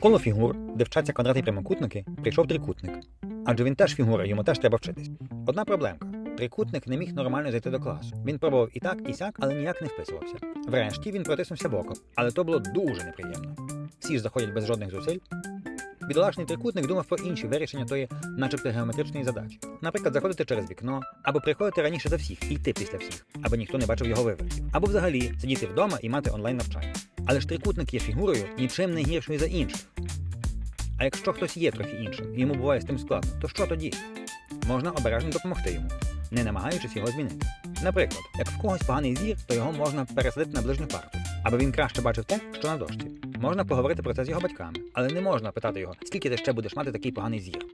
школу фігур, де вчаться квадрати і прямокутники, прийшов трикутник. Адже він теж фігура, йому теж треба вчитись. Одна проблемка. Трикутник не міг нормально зайти до класу. Він пробував і так, і сяк, але ніяк не вписувався. Врешті він протиснувся в око, але то було дуже неприємно. Всі ж заходять без жодних зусиль. Бідолашний трикутник думав про інші вирішення тої, начебто геометричної задачі. Наприклад, заходити через вікно, або приходити раніше за всіх і йти після всіх, аби ніхто не бачив його вивертів, або взагалі сидіти вдома і мати онлайн навчання. Але ж трикутник є фігурою нічим не гіршою за інших. А якщо хтось є трохи іншим, і йому буває з тим складно, то що тоді? Можна обережно допомогти йому, не намагаючись його змінити. Наприклад, як в когось поганий зір, то його можна пересадити на ближню парту, аби він краще бачив те, що на дошці. Можна поговорити про це з його батьками, але не можна питати його, скільки ти ще будеш мати такий поганий зір.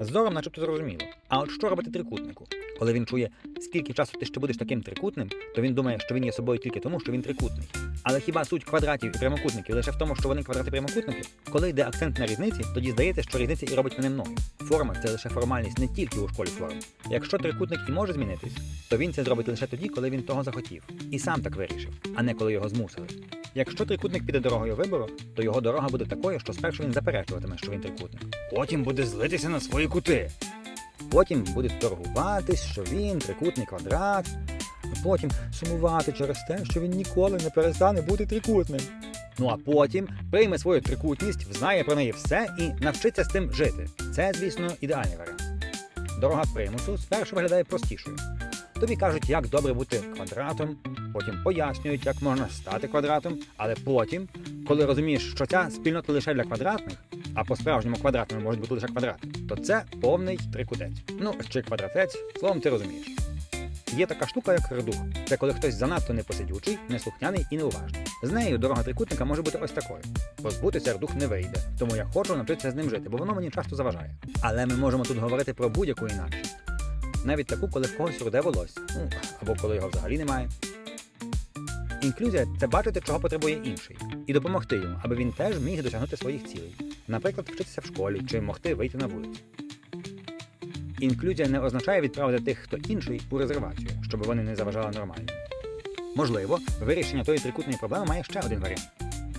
Зором начебто зрозуміло. А от що робити трикутнику? Коли він чує, скільки часу ти ще будеш таким трикутним, то він думає, що він є собою тільки тому, що він трикутний. Але хіба суть квадратів і прямокутників лише в тому, що вони квадрати прямокутники? Коли йде акцент на різниці, тоді здається, що різниця і робить мене мною. Форма це лише формальність не тільки у школі форм. Якщо трикутник і може змінитись, то він це зробить лише тоді, коли він того захотів, і сам так вирішив, а не коли його змусили. Якщо трикутник піде дорогою вибору, то його дорога буде такою, що спершу він заперечуватиме, що він трикутник. Потім буде злитися на свої кути. Потім буде торгуватись, що він трикутний квадрат, а потім сумувати через те, що він ніколи не перестане бути трикутним. Ну а потім прийме свою трикутність, взнає про неї все і навчиться з тим жити. Це, звісно, ідеальний варіант. Дорога примусу спершу виглядає простішою. Тобі кажуть, як добре бути квадратом, потім пояснюють, як можна стати квадратом, але потім, коли розумієш, що ця спільнота лише для квадратних, а по-справжньому квадратами можуть бути лише квадрати, то це повний трикутець. Ну, чи квадратець, словом, ти розумієш. Є така штука, як редух. Це коли хтось занадто непосидючий, неслухняний і неуважний. З нею дорога трикутника може бути ось такою. Позбутися редух не вийде, тому я хочу навчитися з ним жити, бо воно мені часто заважає. Але ми можемо тут говорити про будь-яку інакшість. Навіть таку, коли в когось руде волосся, ну, або коли його взагалі немає. Інклюзія це бачити, чого потребує інший, і допомогти йому, аби він теж міг досягнути своїх цілей, наприклад, вчитися в школі чи могти вийти на вулицю. Інклюзія не означає відправити тих, хто інший, у резервацію, щоб вони не заважали нормально. Можливо, вирішення тої трикутної проблеми має ще один варіант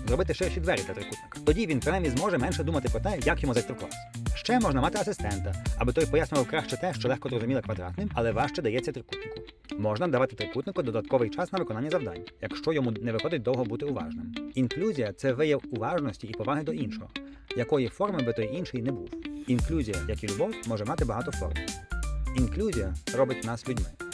зробити ширші двері для трикутника. Тоді він принаймні зможе менше думати про те, як йому зайти в клас. Ще можна мати асистента, аби той пояснював краще те, що легко зрозуміло квадратним, але важче дається трикутнику. Можна давати трикутнику додатковий час на виконання завдань, якщо йому не виходить довго бути уважним. Інклюзія це вияв уважності і поваги до іншого, якої форми би той інший не був. Інклюзія, як і любов, може мати багато форм. Інклюзія робить нас людьми.